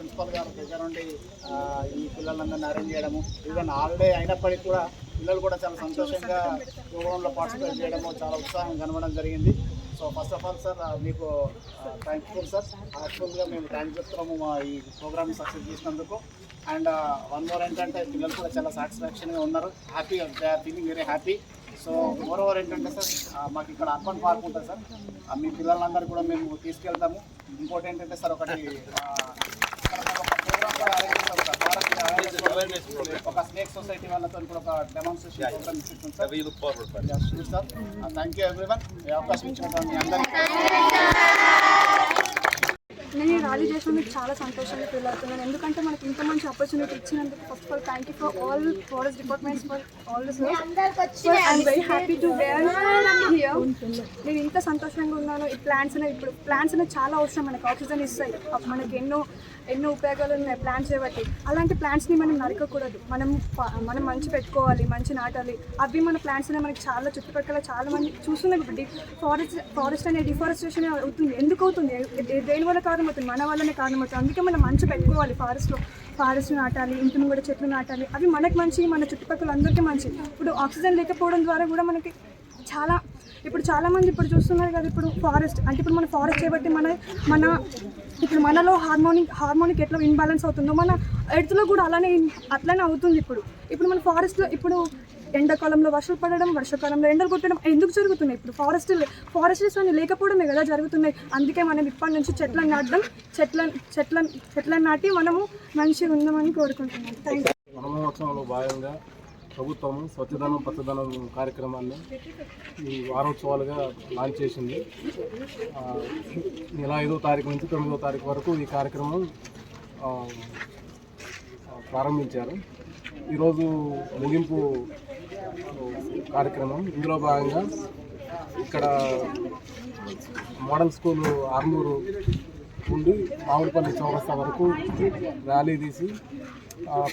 Principal గారు దగ్గర నుండి ఈ పిల్లలందరినీ అరేంజ్ చేయడము ఈవెన్ హాలిడే అయినప్పటికీ కూడా పిల్లలు కూడా చాలా సంతోషంగా ప్రోగ్రాంలో పార్టిసిపేట్ చేయడము చాలా ఉత్సాహం కనబడడం జరిగింది. So first of all sir మీకు థ్యాంక్ఫుల్ సార్ యాక్చువల్గా మేము థ్యాంక్ చెప్తున్నాము మా ఈ ప్రోగ్రామ్ సక్సెస్ చేసినందుకు. అండ్ వన్ మోర్ ఏంటంటే పిల్లలు కూడా చాలా సాటిస్ఫాక్షన్గా ఉన్నారు. Happy they are feeling very happy so moreover ఏంటంటే సార్ మాకు ఇక్కడ అర్బన్ పార్క్ ఉంటుంది సార్ మీ పిల్లలందరూ కూడా మేము తీసుకెళ్తాము. ఇంకోటి ఏంటంటే సార్ ఒకటి ఆ, ఇక్కడ మేము ఒక program కూడా. ఒక స్నేక్ సొసైటీ వాళ్ళతో కూడా ఒక డెమాన్స్ట్రేషన్ ప్రోగ్రామ్ ఇస్తున్నాం సార్. థ్యాంక్ యూ ఎవ్రీవన్ ఈ అవకాశం ఇచ్చిన మీ అందరికీ నేను ఈ ర్యాలీ చేసినందుకు చాలా సంతోషంగా ఫీల్ అవుతున్నాను. ఎందుకంటే మనకి ఇంత మంచి ఆపర్చునిటీ ఇచ్చినందుకు first of all thank you for all forest departments for all this I'm very happy to where here నేను ఇంత సంతోషంగా ఉన్నాను. ఈ ప్లాంట్స్ అనేవి ఇప్పుడు ప్లాంట్స్ అనేవి చాలా అవసరం మనకి. ఆక్సిజన్ ఇస్తాయి మనకి ఎన్నో ఎన్నో ఉపయోగాలు ఉన్నాయి ప్లాంట్స్ చేయబట్టి. అలాంటి ప్లాంట్స్ని మనం నరకకూడదు. మనం మనం మంచి పెట్టుకోవాలి మంచి నాటాలి. అవి మన ప్లాంట్స్ అనేవి మనకి చాలా చుట్టుపక్కల చాలా మంది చూస్తున్నాం ఇప్పుడు ఫారెస్ట్ ఫారెస్ట్ అనే డిఫారెస్టేషన్ అవుతుంది. ఎందుకు అవుతుంది? ఏ- దేని వల్ల కారణం? కారణమవుతుంది మన వల్లనే కారణమవుతుంది అందుకే మనం మంచి పెట్టుకోవాలి. ఫారెస్ట్లో ఫారెస్ట్ నాటాలి ఇంటి ముంగడ చెట్లు నాటాలి. అవి మనకి మంచి మన చుట్టుపక్కల అందరికీ మంచి. ఇప్పుడు ఆక్సిజన్ లేకపోవడం ద్వారా కూడా మనకి చాలా ఇప్పుడు చాలామంది ఇప్పుడు చూస్తున్నారు కదా ఇప్పుడు ఫారెస్ట్. అంటే ఇప్పుడు మన ఫారెస్ట్ చేయబట్టి మన మన ఇప్పుడు మనలో హార్మోనిక్ హార్మోనిక్ ఎట్లా ఇన్బ్యాలెన్స్ అవుతుందో మన ఎర్త్లో కూడా అలానే అట్లానే అవుతుంది ఇప్పుడు. ఇప్పుడు మన ఫారెస్ట్లో ఇప్పుడు ఎండాకాలంలో వర్షాలు పడడం వర్షాకాలంలో ఎండలు కొట్టడం ఎందుకు జరుగుతున్నాయి? ఇప్పుడు ఫారెస్ట్ ఫారెస్ట్స్ అని లేకపోవడమే కదా జరుగుతున్నాయి. అందుకే మనం ఇప్పటి నుంచి చెట్లను నాటడం చెట్లను చెట్లను చెట్లను నాటి మనము మంచిగా ఉందామని కోరుకుంటున్నాం. థ్యాంక్ యూ భాగంగా ప్రభుత్వం స్వచ్ఛదనం పచ్చదనం కార్యక్రమాన్ని ఈ వారోత్సవాలుగా లాంచ్ చేసింది. నెల ఐదో తారీఖు నుంచి తొమ్మిదో తారీఖు వరకు ఈ కార్యక్రమం ప్రారంభించారు. ఈరోజు ముగింపు కార్యక్రమం. ఇందులో భాగంగా ఇక్కడ మోడల్ స్కూల్ ఆర్మూరు నుండి మామిడిపల్లి చౌరస్తా వరకు ర్యాలీ తీసి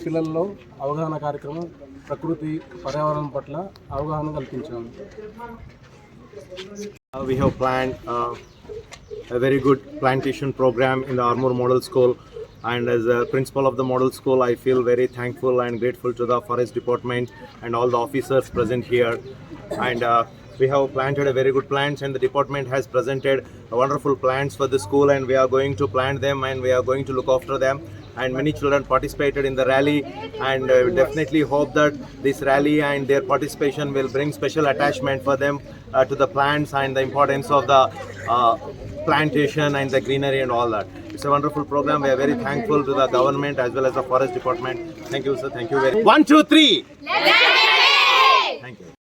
పిల్లల్లో అవగాహన కార్యక్రమం ప్రకృతి పర్యావరణం పట్ల అవగాహన కల్పించాము. We have plant very good plantation program in the Armoor model school And as a principal of the model school, I feel very thankful and grateful to the forest department and all the officers present here. And uh, we have planted a very good plants, and the department has presented wonderful plants for the school, and we are going to plant them and we are going to look after them. And many children participated in the rally, and uh, we definitely hope that this rally and their participation will bring special attachment for them uh, to the plants and the importance of the uh, plantation and the greenery and all that. It's a wonderful program. We are very thankful to the government as well as the forest department. Thank you, sir. Thank you very much. One, two, three. Thank you.